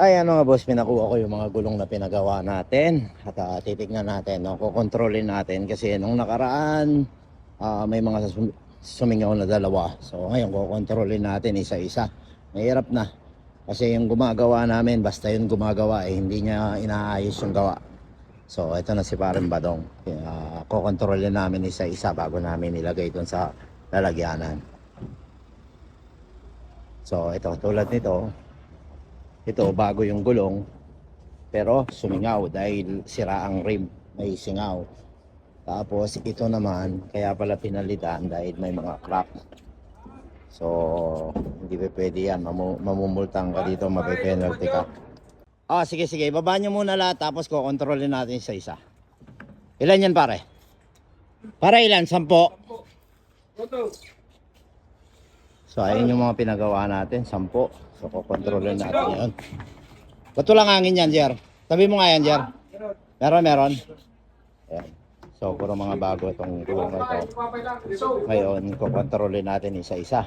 Ay, ano nga boss, pinakuha ko yung mga gulong na pinagawa natin. At ah, titignan natin, no? kukontrolin natin. Kasi nung nakaraan, ah, may mga sum- sumingaw na dalawa. So ngayon, kukontrolin natin isa-isa. Mahirap na. Kasi yung gumagawa namin, basta yung gumagawa, eh, hindi niya inaayos yung gawa. So ito na si Parin Badong. Uh, kukontrolin namin isa-isa bago namin ilagay doon sa lalagyanan. So ito, tulad nito, ito bago yung gulong pero sumingaw dahil sira ang rim may singaw. Tapos ito naman kaya pala pinalitan dahil may mga crack. So hindi pa pwede yan. Mamu- mamumultang ka dito mape-penalty ka. Ah sige sige. Baba nyo muna lahat tapos kukontrolin natin isa isa. Ilan yan pare? para ilan? sampo? So, ayun yung mga pinagawa natin, sampo. So, kukontrolin natin yun. Ba't walang hangin yan, Jer? Tabi mo nga yan, Jer. Meron, meron. Ayan. So, puro mga bago itong gulong na ito. Ngayon, kukontrolin natin isa-isa.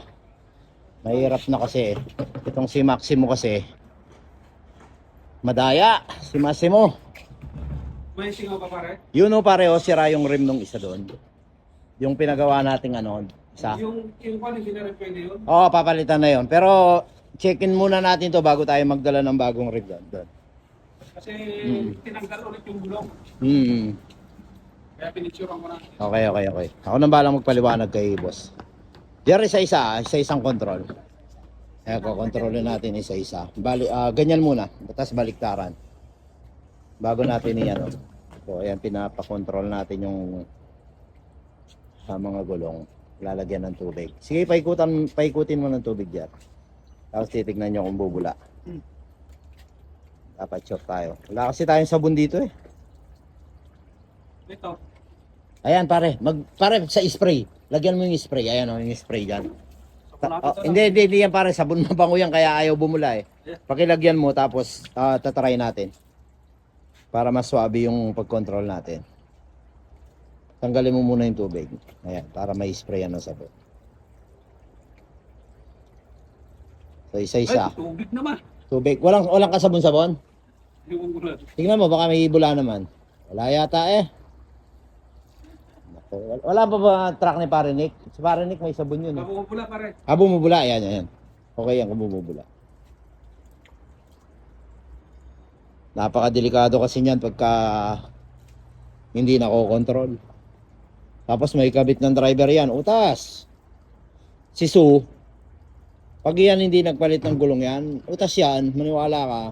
Mahirap na kasi. Itong si Maximo kasi, madaya. Si Massimo. May singaw pa pare? Yun o pareho, sira yung rim nung isa doon. Yung pinagawa nating ano, isa. Yung, yung na rin pwede yun. Oo, papalitan na yon. Pero check-in muna natin to bago tayo magdala ng bagong rig doon. doon. Kasi Hmm. tinanggal ulit yung gulong. Hmm. Kaya pinicturean ko na. Okay, okay, okay. Ako nang balang magpaliwanag kay boss. Diyan isa-isa, ah, isa-isang control. Kaya ko-kontrolin natin isa-isa. Bali, ah, ganyan muna. Tapos baliktaran. Bago natin iyan. Oh. So, ayan, pinapakontrol natin yung sa mga gulong. Lalagyan ng tubig. Sige, paikutan, paikutin mo ng tubig dyan. Tapos titignan nyo kung bubula. Dapat shot tayo. Wala kasi tayong sabon dito eh. Ito. Ayan pare, mag pare sa spray. Lagyan mo yung spray. Ayan oh, yung spray. So, Ta- oh, hindi, hindi, hindi yan pare, sabon mabango yan kaya ayaw bumula eh. Pakilagyan mo tapos ah, tatry natin. Para mas swabe yung pag-control natin. Tanggalin mo muna yung tubig. Ayan, para may spray yan ng sabon. So isa-isa. Ay, tubig naman. Tubig. Walang walang kasabon-sabon. Tingnan mo, baka may bula naman. Wala yata eh. Wala pa ba truck ni Parinik? Si Parinik may sabon yun. Eh. Mabubula pare. Ah, bumubula. Ayan, ayan. Okay yan bumubula. Napakadelikado kasi niyan pagka hindi nakokontrol. Tapos may kabit ng driver yan. Utas! Si Sue, pag yan hindi nagpalit ng gulong yan, utas yan, maniwala ka.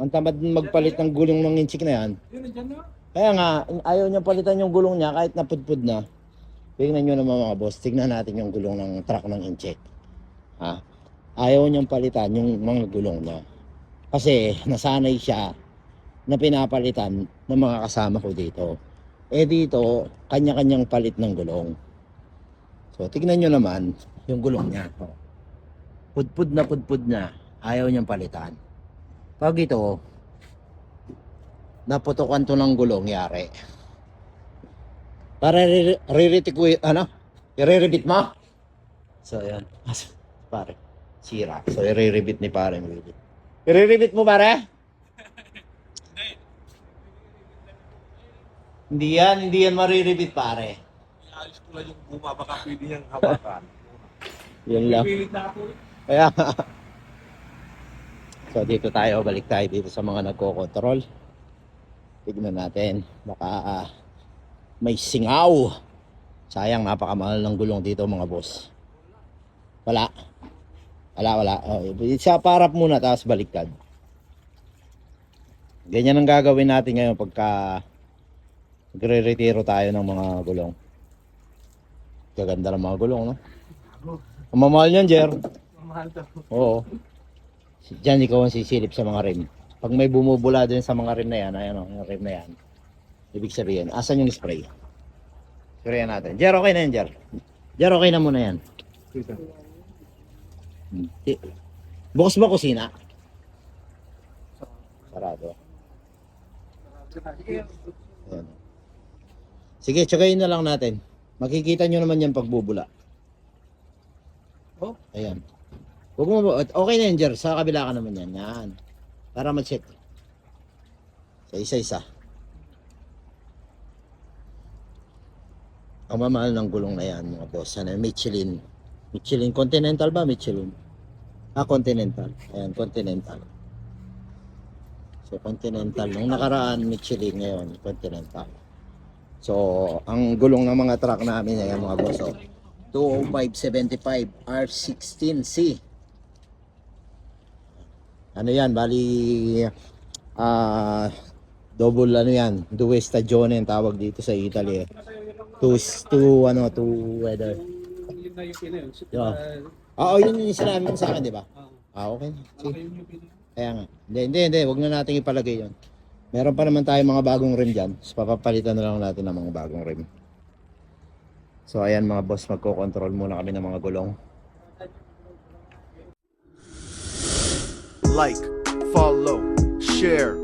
Ang tamad magpalit ng gulong ng inchik na yan, kaya nga, ayaw niya palitan yung gulong niya kahit napudpud na. Tingnan nyo naman mga boss, tignan natin yung gulong ng truck ng incheck. Ha? Ayaw niyang palitan yung mga gulong niya. Kasi nasanay siya na pinapalitan ng mga kasama ko dito. Eh dito, kanya-kanyang palit ng gulong. So, tignan nyo naman yung gulong niya. Pudpud na pudpud na, ayaw niyang palitan. Pag ito, naputukan to ng gulong yari. Para ririti ko ano? I-rebit mo? So, ayan. As, pare, sira. So, i-rebit ni pare. I-rebit mo, pare? Hindi yan, hindi yan mariribit, pare. Ayos ko lang yung guma, baka pwede niyang hawakan. Yan lang. Pipilit na ako. Kaya, so dito tayo, balik tayo dito sa mga nagko-control. Tignan natin, baka ah, may singaw. Sayang, napakamahal ng gulong dito mga boss. Wala. Wala, wala. Oh, sa parap muna, tapos baliktad. Ganyan ang gagawin natin ngayon pagka nagre-retiro tayo ng mga gulong. Gaganda ng mga gulong, no? Ang mamahal niyan, Jer. Mahal to. Oo. Si- Diyan ikaw ang sisilip sa mga rim. Pag may bumubula din sa mga rim na yan, ayan o, yung rim na yan. Ibig sabihin, asan yung spray? Sprayan natin. Jer, okay na yan, Jer. Jer, okay na muna yan. Hmm. Di- Bukas ba kusina? Sarado. Ayan. Sige, tsagayin na lang natin. Makikita nyo naman yan pagbubula. Oh. Ayan. Huwag mo, okay na yan, Jer. Sa kabila ka naman yan. Yan. Para mag-check. Sa isa-isa. Ang mamahal ng gulong na yan, mga boss. Ano, Michelin. Michelin. Continental ba? Michelin. Ah, Continental. Ayan, Continental. So, Continental. Nung nakaraan, Michelin ngayon, Continental. So, ang gulong ng mga truck namin, ayan mga boss, oh. 20575 R16C. Ano yan, bali ah double ano yan, due stagione ang tawag dito sa Italy. eh. Two, two ano, two weather. Yung Yeah. uh, Ah, oh, yun yung sinabi mo sa akin, di ba? ah, okay. Yung pina. Kaya nga. Hindi, hindi, hindi. Huwag na natin ipalagay yun. Meron pa naman tayo mga bagong rim dyan. So, papapalitan na lang natin ng mga bagong rim. So, ayan mga boss, magko-control muna kami ng mga gulong. like, follow, share,